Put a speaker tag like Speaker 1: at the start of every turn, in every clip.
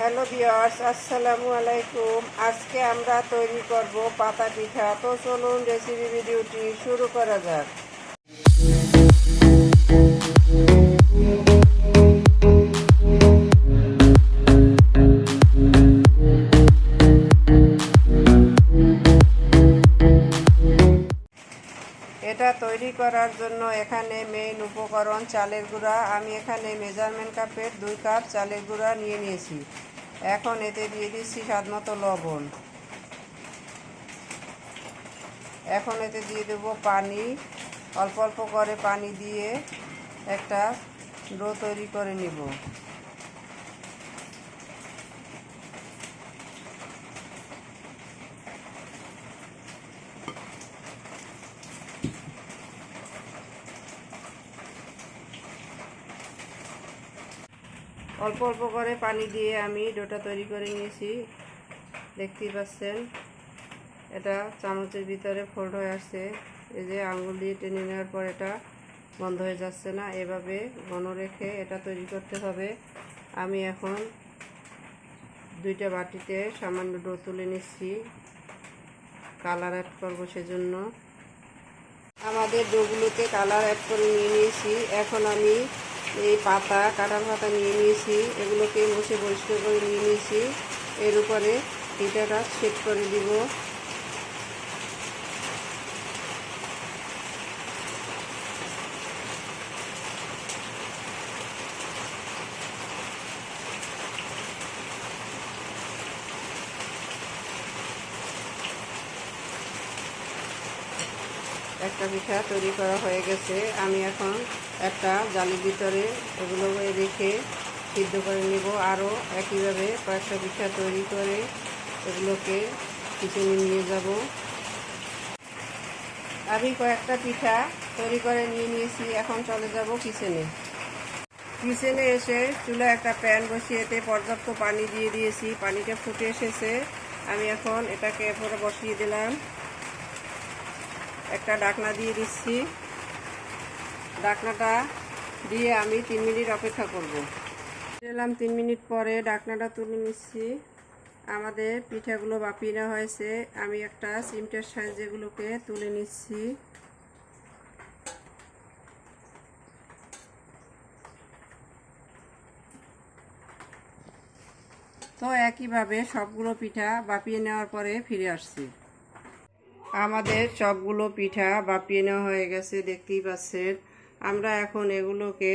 Speaker 1: Hello বিয়ার্স আসসালামু আলাইকুম। আজকে আমরা তৈরি করব পাতা পিঠা। তো চলুন রেসিপি ভিডিওটি শুরু করা যাক। এটা তৈরি করার জন্য এখানে মেইন উপকরণ চালের গুঁড়া। আমি এখানে মেজারমেন্ট কাপের দুই কাপ চালের গুঁড়া নিয়ে নিয়েছি। এখন এতে দিয়ে দিচ্ছি স্বাদ মতো লবণ। এখন এতে দিয়ে দেব পানি। অল্প অল্প করে পানি দিয়ে একটা ডো তৈরি করে নিব। অল্প অল্প করে পানি দিয়ে আমি ডোটা তৈরি করে নিয়েছি। দেখতেই পাচ্ছেন, এটা চামচের ভিতরে ফোল্ড হয়ে আসছে। এই যে আঙুল দিয়ে টেনে নেওয়ার পর এটা বন্ধ হয়ে যাচ্ছে না, এভাবে ঘন রেখে এটা তৈরি করতে হবে। আমি এখন দুইটা বাটিতে সামান্য ডো তুলে নিচ্ছি, কালার অ্যাড করব সেজন্য। আমাদের ডোগুলোতে কালার অ্যাড করে নিয়ে নিয়েছি। এখন আমি এই পাতা, কাঁঠাল পাতা নিয়ে নিয়েছি, এগুলোকে বসে পরিষ্কার করে নিয়ে নিয়েছি। এর উপরে পিঠাটা সেট করে দিব। একটা পিঠা তৈরি করা হয়ে গেছে। আমি এখন একটা জালির ভিতরে এগুলো রেখে সিদ্ধ করে নিব। আরও একইভাবে কয়েকটা পিঠা তৈরি করে এগুলোকে কিচেনে নিয়ে যাব। আমি কয়েকটা পিঠা তৈরি করে নিয়ে নিয়েছি। এখন চলে যাব কিচেনে কিচেনে এসে চুলা একটা প্যান বসিয়ে এতে পর্যাপ্ত পানি দিয়ে দিয়েছি। পানিটা ফুটে এসেছে। আমি এখন এটাকে এরপরে বসিয়ে দিলাম। একটা ডাকনা দিয়ে দিচ্ছি। ডাকনাটা দিয়ে আমি তিন মিনিট অপেক্ষা করব। দিলাম তিন মিনিট পরে ডাকনাটা তুলে নিচ্ছি। আমাদের পিঠাগুলো বাপিয়ে নেওয়া হয়েছে। আমি একটা সিমটের সাইজেগুলোকে তুলে নিচ্ছি। তো একইভাবে সবগুলো পিঠা বাপিয়ে নেওয়ার পরে ফিরে আসছি। আমাদের সবগুলো পিঠা বাপিয়ে নেওয়া হয়ে গেছে, দেখতেই পাচ্ছেন। আমরা এখন এগুলোকে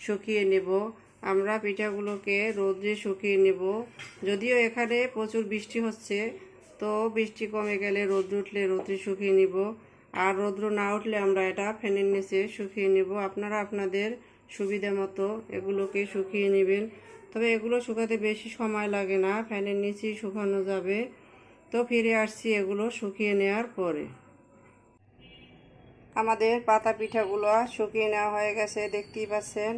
Speaker 1: শুকিয়ে নেব। আমরা পিঠাগুলোকে রোদ্রে শুকিয়ে নেব। যদিও এখানে প্রচুর বৃষ্টি হচ্ছে, তো বৃষ্টি কমে গেলে রোদ্র উঠলে রোদ্রে শুকিয়ে নেব। আর রৌদ্র না উঠলে আমরা এটা ফ্যানের নিচে শুকিয়ে নেব। আপনারা আপনাদের সুবিধা মতো এগুলোকে শুকিয়ে নেবেন। তবে এগুলো শুকাতে বেশি সময় লাগে না, ফ্যানের নিচেই শুকানো যাবে। তো ফিরে আসছি এগুলো শুকিয়ে নেওয়ার পরে। আমাদের পাতা পিঠাগুলো শুকিয়ে নেওয়া হয়ে গেছে, দেখতেই পাচ্ছেন।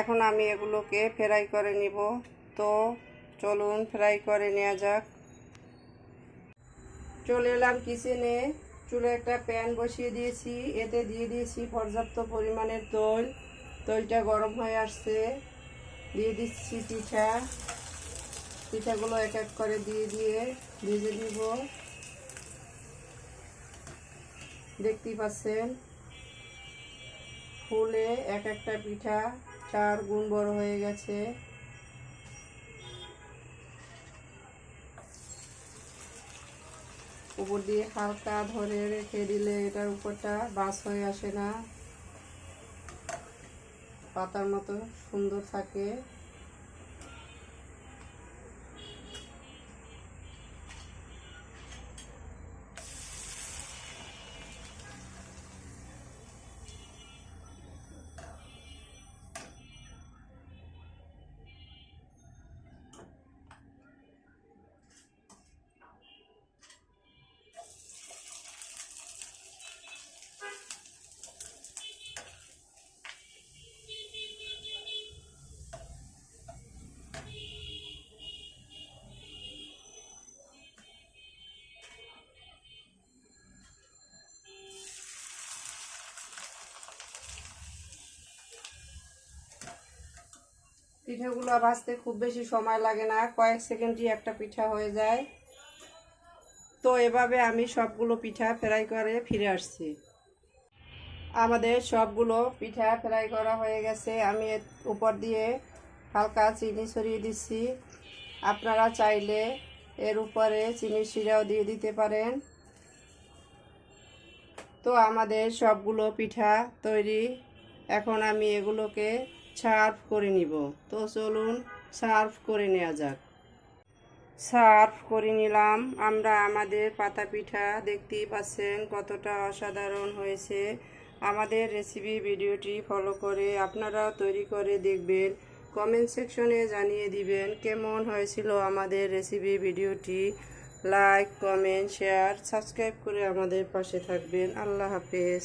Speaker 1: এখন আমি এগুলোকে ফ্রাই করে নিব। তো চলুন ফ্রাই করে নেওয়া যাক। চলে এলাম কিচেনে। চুলে একটা প্যান বসিয়ে দিয়েছি। এতে দিয়ে দিয়েছি পর্যাপ্ত পরিমাণের তৈল তৈলটা গরম হয়ে আসছে। দিয়ে দিচ্ছি পিঠা। পিঠাগুলো এক এক করে দিয়ে দিয়ে ভেজে দিব দেখতেই পাচ্ছেন, ফুলে এক একটা পিঠা চার গুণ বড় হয়ে গেছে। উপর দিয়ে হালকা ধরে রেখে দিলে এটার উপরটা বাস হয়ে আসে না। পাতার মতো সুন্দর থাকে। পিঠাগুলো ভাজতে খুব বেশি সময় লাগে না, কয়েক সেকেন্ডই একটা পিঠা হয়ে যায়। তো এভাবে আমি সবগুলো পিঠা ফ্রাই করে ফিরে আসছি। আমাদের সবগুলো পিঠা ফ্রাই করা হয়ে গেছে। আমি উপর দিয়ে হালকা চিনি ছড়িয়ে দিচ্ছি। আপনারা চাইলে এর উপরে চিনির শিরাও দিয়ে দিতে পারেন। তো আমাদের সবগুলো পিঠা তৈরি। এখন আমি এগুলোকে সার্ভ করে নিব। তো চলুন সার্ভ করে নেওয়া যাক। সার্ভ করে নিলাম। আমরা আমাদের পাতা পিঠা দেখতেই পাচ্ছেন কতটা অসাধারণ হয়েছে। আমাদের রেসিপি ভিডিওটি ফলো করে আপনারাও তৈরি করে দেখবেন। কমেন্ট সেকশনে জানিয়ে দিবেন কেমন হয়েছিল আমাদের রেসিপি ভিডিওটি। লাইক কমেন্ট শেয়ার সাবস্ক্রাইব করে আমাদের পাশে থাকবেন। আল্লাহ হাফেজ।